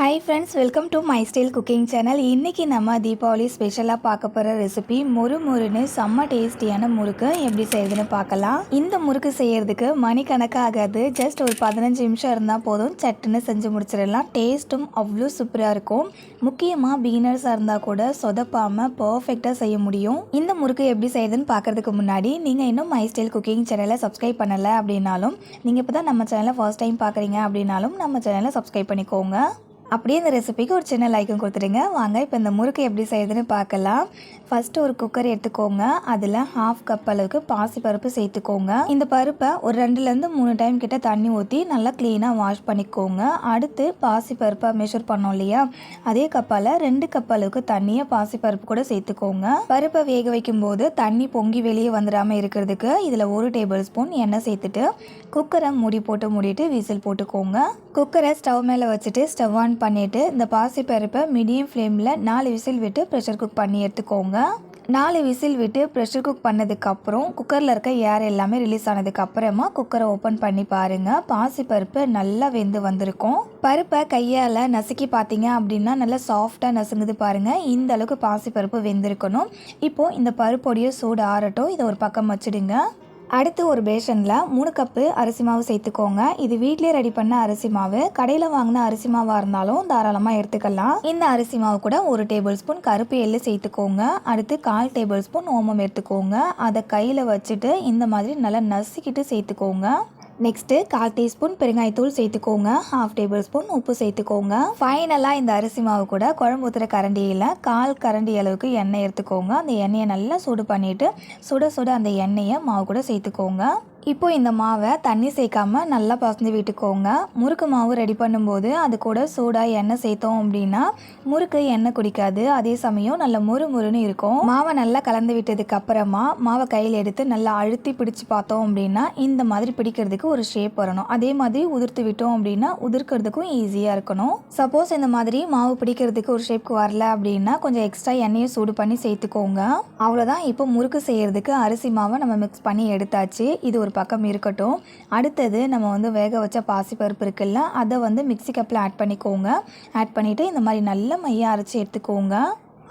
Hi friends welcome to my style cooking channel இன்றைக்கி நம்ம தீபாவளி ஸ்பெஷலாக பார்க்க போகிற ரெசிபி முறு முறுன்னு செம்ம டேஸ்டியான முறுக்கு. எப்படி செய்யுதுன்னு பார்க்கலாம். இந்த முறுக்கு செய்கிறதுக்கு மணிக்கணக்காக ஆகாது. ஜஸ்ட் ஒரு பதினஞ்சு நிமிஷம் இருந்தால் போதும். சட்டுன்னு செஞ்சு முடிச்சிடலாம். டேஸ்ட்டும் அவ்வளோ சூப்பராக இருக்கும். முக்கியமாக பீனர்ஸாக இருந்தால் கூட சொதப்பாமல் பர்ஃபெக்டாக செய்ய முடியும். இந்த முறுக்கு எப்படி செய்யுதுன்னு பார்க்கறதுக்கு முன்னாடி நீங்கள் இன்னும் மை ஸ்டைல் குக்கிங் சேனலை சப்ஸ்கிரைப் பண்ணலை அப்படின்னாலும் நீங்கள் இப்போ தான் நம்ம சேனலை ஃபர்ஸ்ட் டைம் பார்க்குறீங்க அப்படின்னாலும் நம்ம சேனலை சப்ஸ்கிரைப் பண்ணிக்கோங்க. அப்படியே இந்த ரெசிபிக்கு ஒரு சின்ன லைக்கும் கொடுத்துடுங்க. வாங்க இப்போ இந்த முறுக்கு எப்படி செய்யுதுன்னு பார்க்கலாம். ஃபஸ்ட்டு ஒரு குக்கர் எடுத்துக்கோங்க. அதில் ஹாஃப் கப் அளவுக்கு பாசிப்பருப்பு சேர்த்துக்கோங்க. இந்த பருப்பை ஒரு ரெண்டுலேருந்து மூணு டைம் கிட்ட தண்ணி ஊற்றி நல்லா க்ளீனாக வாஷ் பண்ணிக்கோங்க. அடுத்து பாசிப்பருப்பை மெஷர் பண்ணோம் இல்லையா? அதே கப்பால் ரெண்டு கப் அளவுக்கு தண்ணியை பாசிப்பருப்பு கூட சேர்த்துக்கோங்க. பருப்பை வேக வைக்கும் போது தண்ணி பொங்கி வெளியே வந்துடாமல் இருக்கிறதுக்கு இதில் ஒரு டேபிள் ஸ்பூன் எண்ணெய் சேர்த்துட்டு குக்கரை மூடி போட்டு மூடிட்டு விசில் போட்டுக்கோங்க. குக்கரை ஸ்டவ் மேலே வச்சுட்டு ஸ்டவ் ஆன் பண்ணிவிட்டு இந்த பாசி பருப்பை மீடியம் ஃப்ளேமில் நாலு விசில் விட்டு ப்ரெஷர் குக் பண்ணி எடுத்துக்கோங்க. நாலு விசில் விட்டு ப்ரெஷர் குக் பண்ணதுக்கப்புறம் குக்கரில் இருக்க ஏர் எல்லாமே ரிலீஸ் ஆனதுக்கப்புறமா குக்கரை ஓப்பன் பண்ணி பாருங்கள் பாசி பருப்பு நல்லா வெந்து வந்திருக்கும். பருப்பை கையால் நசுக்கி பார்த்தீங்க அப்படின்னா நல்லா சாஃப்டாக நசுங்குது பாருங்கள் இந்த அளவுக்கு பாசி பருப்பு வெந்திருக்கணும். இப்போது இந்த பருப்போடைய சூடு ஆறட்டும். இதை ஒரு பக்கம் வச்சுடுங்க. அடுத்து ஒரு பேஷனில் மூணு கப்பு அரிசி மாவு சேர்த்துக்கோங்க. இது வீட்லேயே ரெடி பண்ண அரிசி மாவு. கடையில் வாங்கின அரிசி மாவாக இருந்தாலும் தாராளமாக எடுத்துக்கலாம். இந்த அரிசி மாவு கூட ஒரு டேபிள் ஸ்பூன் கருப்பு எள்ளு சேர்த்துக்கோங்க. அடுத்து கால் டேபிள் ஸ்பூன் ஓமம் எடுத்துக்கோங்க. அதை கையில் வச்சுட்டு இந்த மாதிரி நல்லா நசுக்கிட்டு சேர்த்துக்கோங்க. நெக்ஸ்ட்டு கால் டீஸ்பூன் பெருங்காயத்தூள் சேர்த்துக்கோங்க. ஹாஃப் டேபிள் ஸ்பூன் உப்பு சேர்த்துக்கோங்க. ஃபைனலாக இந்த அரிசி மாவு கூட குழம்பு ஊற்றுற கரண்டியில் கால் கரண்டி அளவுக்கு எண்ணெய் எடுத்துக்கோங்க. அந்த எண்ணெயை நல்லா சூடு பண்ணிவிட்டு சுட சுட அந்த எண்ணெயை மாவு கூட சேர்த்துக்கோங்க. இப்போ இந்த மாவை தண்ணி சேர்க்காமல் நல்லா பசந்து விட்டுக்கோங்க. முறுக்கு மாவு ரெடி பண்ணும்போது அது கூட சூடாக எண்ணெய் சேர்த்தோம் அப்படின்னா முறுக்கு எண்ணெய் குடிக்காது. அதே சமயம் நல்ல முறு முறுன்னு இருக்கும். மாவை நல்லா கலந்து விட்டதுக்கு அப்புறமா மாவை கையில் எடுத்து நல்லா அழுத்தி பிடிச்சு பார்த்தோம் அப்படின்னா இந்த மாதிரி பிடிக்கிறதுக்கு ஒரு ஷேப் வரணும். அதே மாதிரி உதிர்த்து விட்டோம் அப்படின்னா உதிர்க்கிறதுக்கும் ஈஸியாக இருக்கணும். சப்போஸ் இந்த மாதிரி மாவு பிடிக்கிறதுக்கு ஒரு ஷேப்க்கு வரல அப்படின்னா கொஞ்சம் எக்ஸ்ட்ரா எண்ணெயை சூடு பண்ணி சேர்த்துக்கோங்க. அவ்வளோதான் இப்போ முறுக்கு செய்கிறதுக்கு அரிசி மாவை நம்ம மிக்ஸ் பண்ணி எடுத்தாச்சு. இது ஒரு பக்கம் இருக்கட்டும். அடுத்தது நம்ம வந்து வேக வச்ச பாசிப்பருப்பு இருக்குல்ல அதை வந்து மிக்ஸி கப்பில் ஆட் பண்ணிக்கோங்க. ஆட் பண்ணிவிட்டு இந்த மாதிரி நல்ல மையாக அரைச்சி எடுத்துக்கோங்க.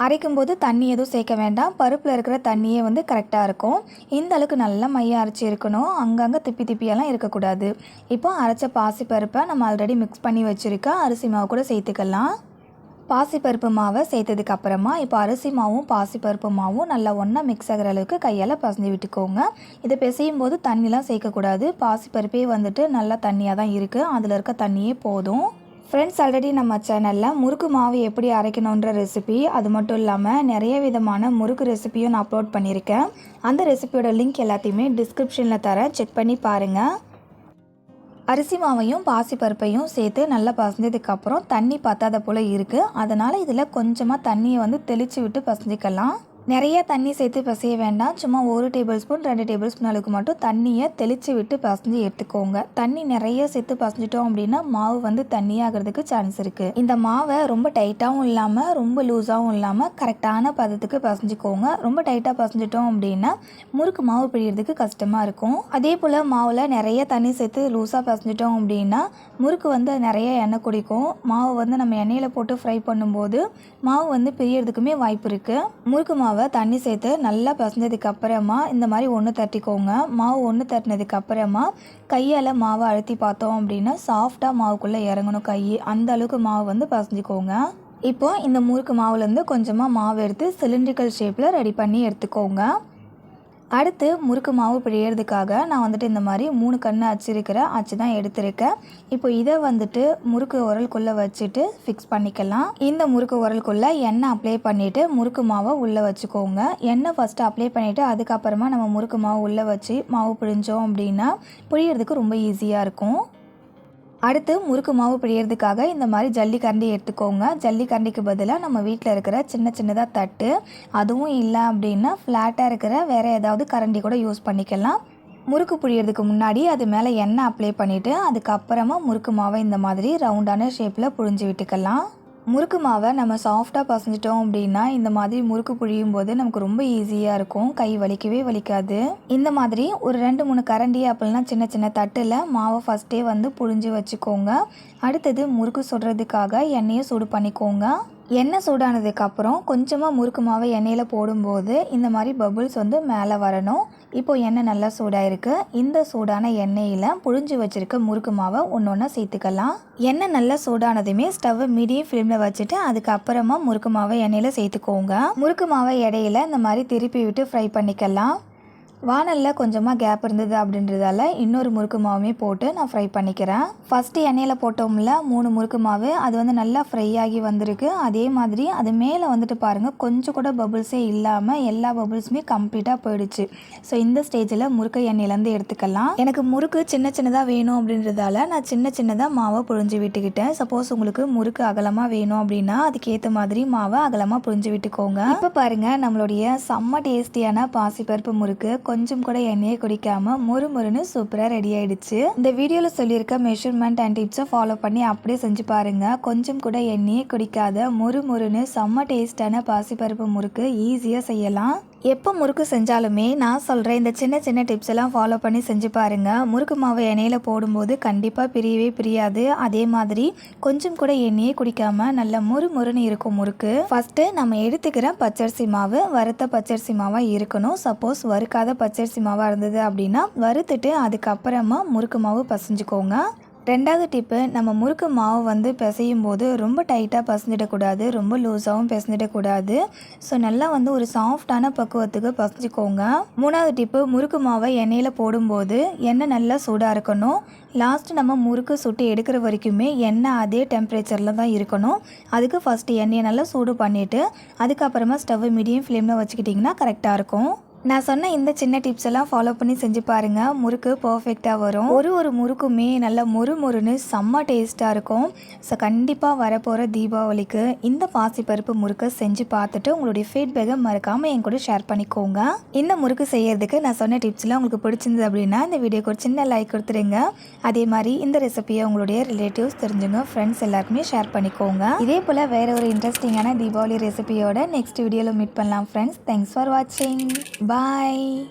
அரைக்கும் போது தண்ணி எதுவும் சேர்க்க வேண்டாம். பருப்பில் இருக்கிற தண்ணியே வந்து கரெக்டாக இருக்கும். இந்த அளவுக்கு நல்லா மைய அரைச்சி இருக்கணும். அங்கங்கே திப்பி திப்பியெல்லாம் இருக்கக்கூடாது. இப்போ அரைச்ச பாசி பருப்பை நம்ம ஆல்ரெடி மிக்ஸ் பண்ணி வச்சுருக்க அரிசி மாவு கூட சேர்த்துக்கலாம். பாசிப்பருப்பு மாவை சேர்த்ததுக்கு அப்புறமா இப்போ அரிசி மாவும் பாசிப்பருப்பு மாவும் நல்லா ஒன்றா மிக்ஸ் ஆகிற அளவுக்கு கையால் பசஞ்சு விட்டுக்கோங்க. இதை பிசையும் போது தண்ணிலாம் சேர்க்கக்கூடாது. பாசிப்பருப்பே வந்துட்டு நல்லா தண்ணியாக தான் இருக்குது அதில் இருக்க தண்ணியே போதும். ஃப்ரெண்ட்ஸ் ஆல்ரெடி நம்ம சேனலில் முறுக்கு மாவு எப்படி அரைக்கணுன்ற ரெசிபி அது மட்டும் இல்லாமல் நிறைய விதமான முறுக்கு ரெசிபியும் நான் அப்லோட் பண்ணியிருக்கேன். அந்த ரெசிபியோட லிங்க் எல்லாத்தையுமே டிஸ்கிரிப்ஷனில் தரேன். செக் பண்ணி பாருங்கள் அரிசி மாவையும் பாசிப்பருப்பையும் சேர்த்து நல்லா பசஞ்சதுக்கப்புறம் தண்ணி பத்தாத போல் இருக்குது அதனால் இதில் கொஞ்சமாக தண்ணியை வந்து தெளித்து விட்டு பசஞ்சிக்கலாம். நிறைய தண்ணி சேர்த்து பசைய வேண்டாம். சும்மா ஒரு டேபிள் ஸ்பூன் ரெண்டு டேபிள் ஸ்பூன் அளவுக்கு மட்டும் தண்ணியை தெளித்து விட்டு பசஞ்சு எடுத்துக்கோங்க. தண்ணி நிறைய சேர்த்து பசஞ்சிட்டோம் அப்படின்னா மாவு வந்து தண்ணியாகிறதுக்கு சான்ஸ் இருக்குது இந்த மாவை ரொம்ப டைட்டாகவும் இல்லாமல் ரொம்ப லூஸாகவும் இல்லாமல் கரெக்டான பதத்துக்கு பசஞ்சிக்கோங்க. ரொம்ப டைட்டாக பசஞ்சிட்டோம் அப்படின்னா முறுக்கு மாவு பிழியறதுக்கு கஷ்டமாக இருக்கும். அதே போல் மாவில் நிறைய தண்ணி சேர்த்து லூஸாக பசஞ்சிட்டோம் அப்படின்னா முறுக்கு வந்து நிறைய எண்ணெய் குடிக்கும். மாவு வந்து நம்ம எண்ணெயில் போட்டு ஃப்ரை பண்ணும்போது மாவு வந்து பிரியறதுக்குமே வாய்ப்பு இருக்குது முறுக்கு மாவு தண்ணி சேர்த்து நல்லா பசஞ்சதுக்கு அப்புறமா இந்த மாதிரி ஒன்று தட்டிக்கோங்க. மாவு ஒன்று தட்டினதுக்கு அப்புறமா கையால் மாவை அழுத்தி பார்த்தோம் அப்படின்னா சாஃப்டாக மாவுக்குள்ளே இறங்கணும் கை. அந்த அளவுக்கு மாவு வந்து பசஞ்சிக்கோங்க. இப்போ இந்த முறுக்கு மாவுலேருந்து கொஞ்சமாக மாவு எடுத்து சிலிண்ட்ரிக்கல் ஷேப்பில் ரெடி பண்ணி எடுத்துக்கோங்க. அடுத்து முறுக்கு மாவு பிழையிறதுக்காக நான் வந்துட்டு இந்த மாதிரி மூணு கண்ணு அச்சிருக்கிற அச்சு தான் எடுத்திருக்கேன். இப்போ இதை வந்துட்டு முறுக்கு உரலுக்குள்ளே வச்சுட்டு ஃபிக்ஸ் பண்ணிக்கலாம். இந்த முறுக்கு உரலுக்குள்ளே எண்ணெய் அப்ளை பண்ணிவிட்டு முறுக்கு மாவை உள்ளே வச்சுக்கோங்க. எண்ணெய் ஃபஸ்ட்டு அப்ளை பண்ணிவிட்டு அதுக்கப்புறமா நம்ம முறுக்கு மாவு உள்ளே வச்சு மாவு பிழிஞ்சோம் அப்படின்னா புழியறதுக்கு ரொம்ப ஈஸியாக இருக்கும். அடுத்து முறுக்கு மாவு பிழியறதுக்காக இந்த மாதிரி ஜல்லி கரண்டி எடுத்துக்கோங்க. ஜல்லி கரண்டிக்கு பதிலாக நம்ம வீட்டில் இருக்கிற சின்ன சின்னதாக தட்டு அதுவும் இல்லை அப்படின்னா ஃப்ளாட்டாக இருக்கிற வேறு ஏதாவது கரண்டி கூட யூஸ் பண்ணிக்கலாம். முறுக்கு புழியறதுக்கு முன்னாடி அது மேலே எண்ணெய் அப்ளை பண்ணிவிட்டு அதுக்கப்புறமா முறுக்கு மாவை இந்த மாதிரி ரவுண்டான ஷேப்பில் புழிஞ்சு விட்டுக்கலாம். முறுக்கு மாவை நம்ம சாஃப்டாக பசஞ்சிட்டோம் அப்படின்னா இந்த மாதிரி முறுக்கு புழியும் போது நமக்கு ரொம்ப ஈஸியாக இருக்கும். கை வலிக்கவே வலிக்காது. இந்த மாதிரி ஒரு ரெண்டு மூணு கரண்டி அப்படின்னா சின்ன சின்ன தட்டில் மாவை ஃபஸ்ட்டே வந்து புழிஞ்சு வச்சுக்கோங்க. அடுத்தது முறுக்கு சுடுறதுக்காக எண்ணெயை சூடு பண்ணிக்கோங்க. எண்ணெய் சூடானதுக்கப்புறம் கொஞ்சமாக முறுக்கு மாவை எண்ணெயில் போடும்போது இந்த மாதிரி பபுள்ஸ் வந்து மேலே வரணும். இப்போது எண்ணெய் நல்லா சூடாயிருக்கு. இந்த சூடான எண்ணெயில் புழிஞ்சு வச்சுருக்க முறுக்கு மாவை ஒன்று ஒன்றா சேர்த்துக்கலாம். எண்ணெய் நல்லா சூடானதுமே ஸ்டவ்வை மீடியம் ஃப்ளேமில் வச்சுட்டு அதுக்கப்புறமா முறுக்கு மாவை எண்ணெயில் சேர்த்துக்கோங்க. முறுக்கு மாவை இடையில இந்த மாதிரி திருப்பி விட்டு ஃப்ரை பண்ணிக்கலாம். வானலில் கொஞ்சமாக கேப் இருந்தது அப்படின்றதால இன்னொரு முறுக்கு மாவுமே போட்டு நான் ஃப்ரை பண்ணிக்கிறேன். ஃபஸ்ட்டு எண்ணெயில் போட்டோம்ல மூணு முறுக்கு மாவு அது வந்து நல்லா ஃப்ரை ஆகி வந்திருக்கு. அதே மாதிரி அது மேலே வந்துட்டு பாருங்கள் கொஞ்சம் கூட பபுள்ஸே இல்லாமல் எல்லா பபுள்ஸுமே கம்ப்ளீட்டாக போயிடுச்சு. ஸோ இந்த ஸ்டேஜில் முறுக்கு எண்ணெயிலேருந்து எடுத்துக்கலாம். எனக்கு முறுக்கு சின்ன சின்னதாக வேணும் அப்படின்றதால நான் சின்ன சின்னதாக மாவை புழிஞ்சு விட்டுக்கிட்டேன். சப்போஸ் உங்களுக்கு முறுக்கு அகலமாக வேணும் அப்படின்னா அதுக்கேற்ற மாதிரி மாவை அகலமாக புழிஞ்சு விட்டுக்கோங்க. இப்போ பாருங்கள் நம்மளுடைய செம்ம டேஸ்டியான பாசிப்பருப்பு முறுக்கு கொஞ்சம் கூட எண்ணெயை குடிக்காம மொறு மொறுன்னு சூப்பராக ரெடி ஆயிடுச்சு. இந்த வீடியோவில் சொல்லியிருக்க மெஷர்மெண்ட் அண்ட் டிப்ஸை ஃபாலோ பண்ணி அப்படியே செஞ்சு பாருங்க. கொஞ்சம் கூட எண்ணெயே குடிக்காத மொறு மொறுன்னு செம்ம டேஸ்டான பாசிப்பருப்பு முறுக்கு ஈஸியாக செய்யலாம். எப்போ முறுக்கு செஞ்சாலுமே நான் சொல்கிறேன் இந்த சின்ன சின்ன டிப்ஸ் எல்லாம் ஃபாலோ பண்ணி செஞ்சு பாருங்கள் முறுக்கு மாவை எண்ணெயில் போடும்போது கண்டிப்பாக பிரியவே பிரியாது. அதே மாதிரி கொஞ்சம் கூட எண்ணெயே குடிக்காமல் நல்ல முறு முறுன்னு இருக்கும் முறுக்கு. ஃபஸ்ட்டு நம்ம எடுத்துக்கிற பச்சரிசி மாவு வறுத்த பச்சரிசி மாவாக இருக்கணும். சப்போஸ் வறுக்காத பச்சரிசி மாவாக இருந்தது அப்படின்னா வறுத்துட்டு அதுக்கப்புறமா முறுக்கு மாவு பசைஞ்சுக்கோங்க. ரெண்டாவது டிப்பு நம்ம முறுக்கு மாவு வந்து பிசையும் போது ரொம்ப டைட்டாக பசஞ்சிடக்கூடாது ரொம்ப லூஸாகவும் பிசஞ்சிடக்கூடாது. ஸோ நல்லா வந்து ஒரு சாஃப்டான பக்குவத்துக்கு பசஞ்சிக்கோங்க. மூணாவது டிப்பு முறுக்கு மாவை எண்ணெயில் போடும்போது எண்ணெய் நல்லா சூடாக இருக்கணும். லாஸ்ட்டு நம்ம முறுக்கு சுட்டு எடுக்கிற வரைக்குமே எண்ணெய் அதே டெம்பரேச்சரில் தான் இருக்கணும். அதுக்கு ஃபஸ்ட்டு எண்ணெயை நல்லா சூடு பண்ணிவிட்டு அதுக்கப்புறமா ஸ்டவ் மீடியம் ஃப்ளேமில் வச்சுக்கிட்டிங்கன்னா கரெக்டாக இருக்கும். நான் சொன்ன இந்த சின்ன டிப்ஸ் எல்லாம் ஃபாலோ பண்ணி செஞ்சு பாருங்க. முறுக்கு பர்ஃபெக்டாக வரும். ஒரு ஒரு முறுக்குமே நல்ல மொறு மொறுன்னு செம்ம டேஸ்ட்டாக இருக்கும். ஸோ கண்டிப்பாக வரப்போகிற தீபாவளிக்கு இந்த பாசிப்பருப்பு முறுக்கை செஞ்சு பார்த்துட்டு உங்களுடைய ஃபீட்பேக்கை மறக்காமல் என் கூட ஷேர் பண்ணிக்கோங்க. இந்த முறுக்கு செய்யறதுக்கு நான் சொன்ன டிப்ஸ்லாம் உங்களுக்கு பிடிச்சிருந்தது அப்படின்னா இந்த வீடியோக்கு ஒரு சின்ன லைக் கொடுத்துருங்க அதே மாதிரி இந்த ரெசிபியை உங்களுடைய ரிலேட்டிவ்ஸ் தெரிஞ்சுங்க ஃப்ரெண்ட்ஸ் எல்லாருக்குமே ஷேர் பண்ணிக்கோங்க. இதே போல் வேற ஒரு இன்ட்ரெஸ்டிங்கான தீபாவளி ரெசிபியோட நெக்ஸ்ட் வீடியோவில் மீட் பண்ணலாம் ஃப்ரெண்ட்ஸ் தேங்க்ஸ் ஃபார் வாட்சிங் Bye.